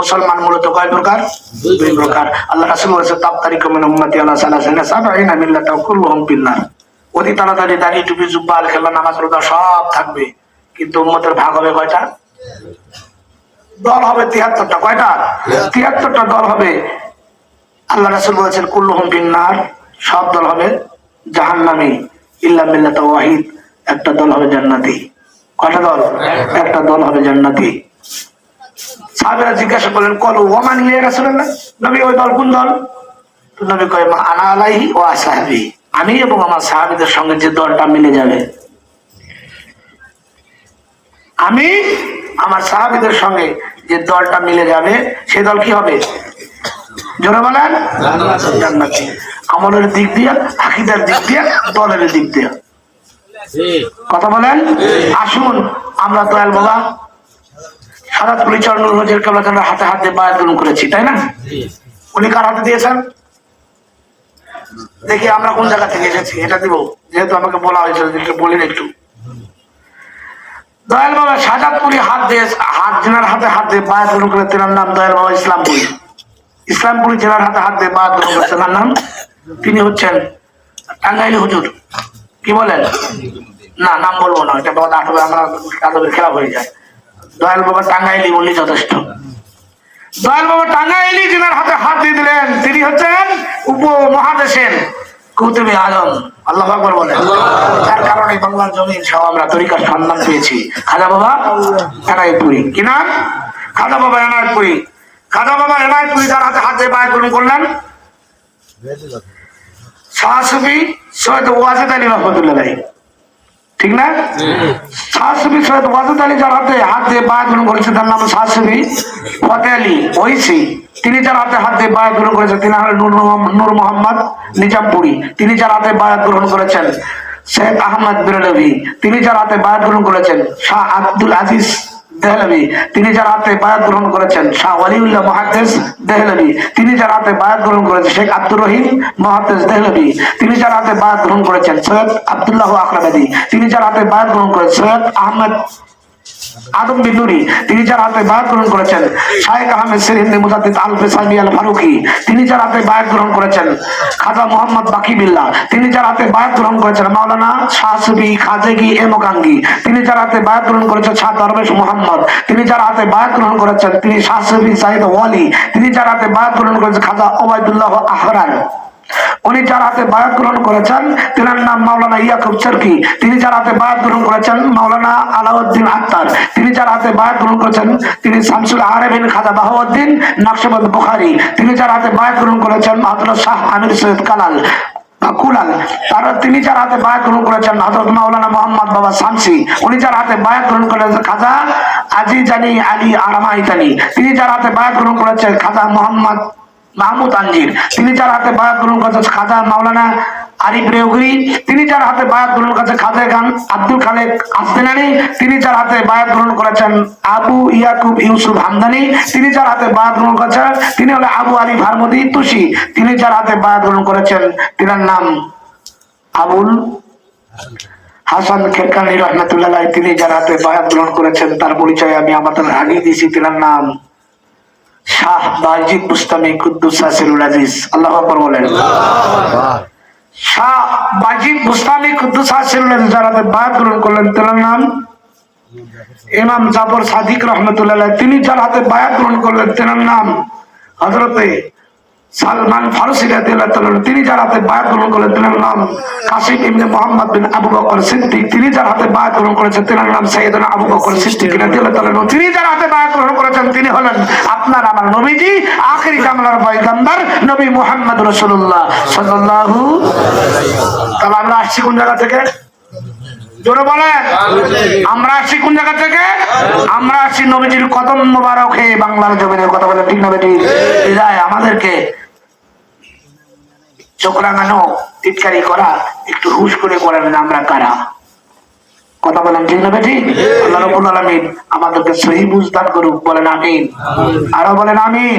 মুসলমান মূলত কয় প্রকার? দুই প্রকার। আল্লাহ রাসূল বলেছে তাবতারি কমিন উম্মতি আলা সালাসিনা সাবঈনা মিল্লাতা কুল্লুহুম ফিন্নার। অতি তাড়াতাড়ি দাড়ি টুপি জুব্বা আল খেলা নামাজ রোজা সব থাকবে। কিন্তু উম্মতের ভাগ হবে কয়টা? দল হবে তিয়াত্তরটা। কয়টা? তিয়াত্তরটা দল হবে। আল্লাহ রাসূল বলেছেন কুল্লুহুম ফিন্নার। সব দল হবে জাহান্নামী। ইল্লা মিল্লাতা ওয়াহিদ। একটা দল হবে জান্নাতি। কয়টা দল? একটা দল হবে জান্নাতি। সাহাবেরা জিজ্ঞাসা করলেন কল ওমান ইয়ে রাসূলুল্লাহ? নবী ওই দল কোন দল? নবী কয় মা আনা আলাইহি ও আসহাবি আমি এবং আমার সাহাবীদের সঙ্গে যে দলটা মিলে যাবে। আমি আমার সাহাবীদের সঙ্গে যে দলটা মিলে যাবে সে দল কি হবে? জোরে বলেন। জান্নাতি। আমলের দিক দিয়ে আকিদার দিক দিয়ে দলের দিক দিয়ে। কথা বলেন? আসুন আমরা দয়াল বাবা সারা পরিচর্ণ রোজের কেবলা হাতে হাতে বায়াত গ্রহণ করেছি তাই না? উনি কার হাতে দিয়েছেন? দেখি আমরা কোন জায়গা থেকে এসেছি এটা দিব। যেহেতু আমাকে বলা হয়েছিল বলিন একটু। দয়াল বাবা সাজাদপুরি হাত দিয়ে হাত জেনার হাতে হাত দিয়ে বায়াত গ্রহণ করে তেনার নাম দয়াল বাবা ইসলামপুরি। ইসলামপুরি জেলার হাতে হাত দিয়ে বায়াত গ্রহণ করে তেনার নাম? তিনি হচ্ছেন টাঙ্গাইলি হুজুর। কি বলেন? না নাম বলব না এটা বাবা নাটকে আমরা আদবের খেলা হয়ে যায়। দয়াল বাবা টাঙ্গাইলি বললি যথেষ্ট। দয়াল বাবা টাঙ্গাইলি যিনার হাতে হাত দিয়ে দিলেন, তিনি হচ্ছেন উপ মহাদেশের আলম। আল্লাহ পেয়েছি। খাজা বাবা বাবা যার হাতে করলেন। সৈয়দ ওয়াজেদ আলী রহমতুল্লাহ ঠিক না? শাহসুফি সৈয়দ ওয়াজেদ আলী যার হাতে হাত দিয়ে বায় গ্রহণ করেছে তার নাম শাহসুফি ফতে আলী ঐসি তিনি যার হাতে হাত দিয়ে বায়াত গ্রহণ করেছেন তিনি হলেন নূর মোহাম্মদ- নূর মোহাম্মদ নিজামপুরি। তিনি যার হাতে বায়াত গ্রহণ করেছেন শেখ আহমদ বিরলভি। তিনি যার হাতে বায়াত গ্রহণ করেছেন শাহ আব্দুল আজিজ দেহলভি। তিনি যার হাতে বায়াত গ্রহণ করেছেন, শাহ ওয়ালিউল্লাহ মহাদ্দেস দেহলবি তিনি যার হাতে বায়াত গ্রহণ করেছেন, শেখ আব্দুর রহিম মহাদ্দেস দেহলবি তিনি যার হাতে বায়াত গ্রহণ করেছেন সৈয়দ আব্দুল্লাহ আখরাবাদী তিনি যার হাতে বায়াত গ্রহণ করেছেন সৈয়দ আহমদ আদম বিদুরি তিনি যার হাতে বায়াত গ্রহণ করেছেন। শাহেখ আহমেদ সিরিন্দি মুজাদ্দিদ আল ফেসামি আল ফারুকি তিনি যার হাতে বায়াত গ্রহণ করেছেন। খাজা মোহাম্মদ বাকি বিল্লাহ, তিনি যার হাতে বায়াত গ্রহণ করেছেন। মাওলানা শাহ সুবি খাজেগি এমকাঙ্গি তিনি যার হাতে বায়াত গ্রহণ করেছেন। শাহ দরবেশ মোহাম্মদ, তিনি যার হাতে বায়াত গ্রহণ করেছেন। তিনি শাহ সুবি সাইদ ওয়ালি, তিনি যার হাতে বায়াত গ্রহণ করেছেন। খাজা ওবায়দুল্লাহ আহরান। উনি যার হাতে বায়াত গ্রহণ করেছেন, তিনার নাম মাওলানা ইয়াকুব চরকি। তিনি যার হাতে বায়াত গ্রহণ করেছেন, মাওলানা আলাউদ্দিন আক্তার। তিনি যার হাতে বায়াত গ্রহণ করেছেন, তিনি শামসুল আরেবিন খাজা বাহাউদ্দিন, নকশবন্দ বুখারি। তিনি যার হাতে বায়াত গ্রহণ করেছেন, হযরত শাহ আমির সৈয়দ কালাল তিনি যার হাতে বায়াত গ্রহণ করেছেন, খাজা মোহাম্মদ মাহমুদ আনজির। তিনি যার হাতে বায়াত গ্রহণ করেছেন খাজা মাওলানা আরিফ রেউগরি তিনি যার হাতে বায়াত গ্রহণ করেছেন খাজা খান আব্দুল খালেক আসদিনানি তিনি যার হাতে বায়াত গ্রহণ করেছেন আবু ইয়াকুব ইউসুফ হামদানি। তিনি যার হাতে বায়াত গ্রহণ করেছেন, তিনি হলো আবু আলী ভারমদি তুষি তিনি যার হাতে বায়াত গ্রহণ করেছেন, তিনার নাম আবুল হাসান খেরকানি রহমতুল্লাহ তিনি যার হাতে বায়াত গ্রহণ করেছেন, তার পরিচয় আমি আমাদের আগে দিয়েছি তিনার নাম শাহ বাজিদ মুস্তামি কুদ্দুস আসিরুল আজিজ, আল্লাহ আকবার বলেন। শাহ বাজিদ মুস্তামি কুদ্দুস আসিরুল আজিজ যারা বায়াত করলেন তার নাম ইমাম জাফর সাদিক রহমতুল্লাহ তিনি যার হাতে বায়াত গ্রহণ করলেন তার নাম হযরতে সালমান ফারসি তিনি যার হাতে বায়াত গ্রহণ করলেন তার নাম কাসিম ইবনে মুহাম্মদ বিন আবু বকর সিদ্দিক। তিনি যার হাতে বায়াত গ্রহণ করেছেন তার নাম সাইয়েদনা আবু বকর সিদ্দিক রাদিয়াল্লাহু তিনি যার হাতে বায়াত গ্রহণ করেছেন, তিনি হলেন আপনার আমার নবীজি, আখেরি কামলার পয়গম্বর নবী মুহাম্মদ রাসূলুল্লাহ। সাল্লাল্লাহু তাহলে আমরা আসছি কোন জায়গা থেকে? জোরে বলেন। আমরা আসছি কোন জায়গা থেকে? আমরা আসছি নবীজির কদম মোবারক হে বাংলার জমিনের কথা বলে, ঠিক না বেটি? বিদায় আমাদেরকে। চোখ রাঙানো, টিটকারি করা, একটু হুশ করে বলেন আমরা কারা? কথা বলেন, ঠিক না বেটি? আল্লাহ আমাদেরকে সহি বুঝদান করুক, বলেন আমিন। আরও বলেন আমিন।